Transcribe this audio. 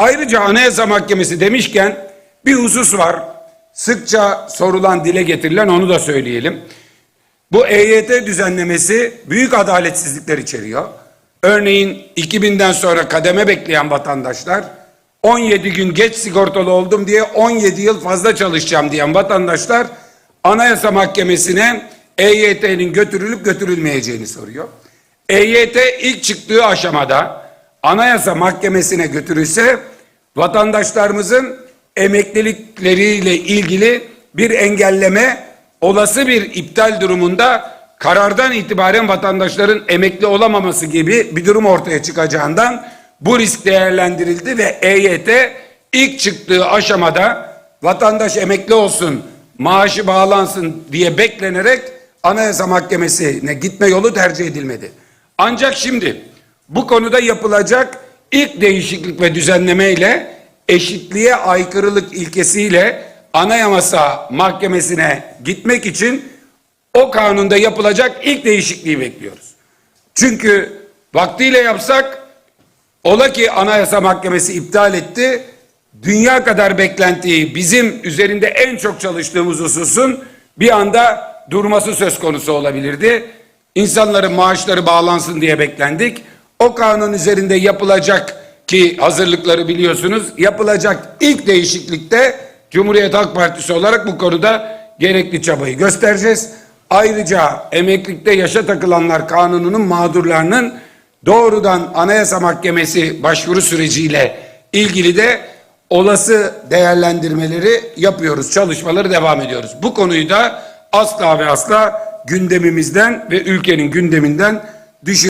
Ayrıca Anayasa Mahkemesi demişken bir husus var. Sıkça sorulan, dile getirilen onu da söyleyelim. Bu EYT düzenlemesi büyük adaletsizlikler içeriyor. Örneğin 2000'den sonra kademe bekleyen vatandaşlar 17 gün geç sigortalı oldum diye 17 yıl fazla çalışacağım diyen vatandaşlar Anayasa Mahkemesi'ne EYT'nin götürülüp götürülmeyeceğini soruyor. EYT ilk çıktığı aşamada Anayasa Mahkemesi'ne götürülse vatandaşlarımızın emeklilikleriyle ilgili bir engelleme olası bir iptal durumunda karardan itibaren vatandaşların emekli olamaması gibi bir durum ortaya çıkacağından bu risk değerlendirildi ve EYT ilk çıktığı aşamada vatandaş emekli olsun, maaşı bağlansın diye beklenerek Anayasa Mahkemesi'ne gitme yolu tercih edilmedi. Ancak şimdi bu konuda yapılacak ilk değişiklik ve düzenleme ile eşitliğe aykırılık ilkesiyle Anayasa Mahkemesi'ne gitmek için o kanunda yapılacak ilk değişikliği bekliyoruz. Çünkü vaktiyle yapsak ola ki Anayasa Mahkemesi iptal etti. Dünya kadar beklentiyi bizim üzerinde en çok çalıştığımız hususun bir anda durması söz konusu olabilirdi. İnsanların maaşları bağlansın diye beklendik. O kanun üzerinde yapılacak ki hazırlıkları biliyorsunuz yapılacak ilk değişiklikte Cumhuriyet Halk Partisi olarak bu konuda gerekli çabayı göstereceğiz. Ayrıca emeklilikte yaşa takılanlar kanununun mağdurlarının doğrudan Anayasa Mahkemesi başvuru süreciyle ilgili de olası değerlendirmeleri yapıyoruz. Çalışmaları devam ediyoruz. Bu konuyu da asla ve asla gündemimizden ve ülkenin gündeminden düşür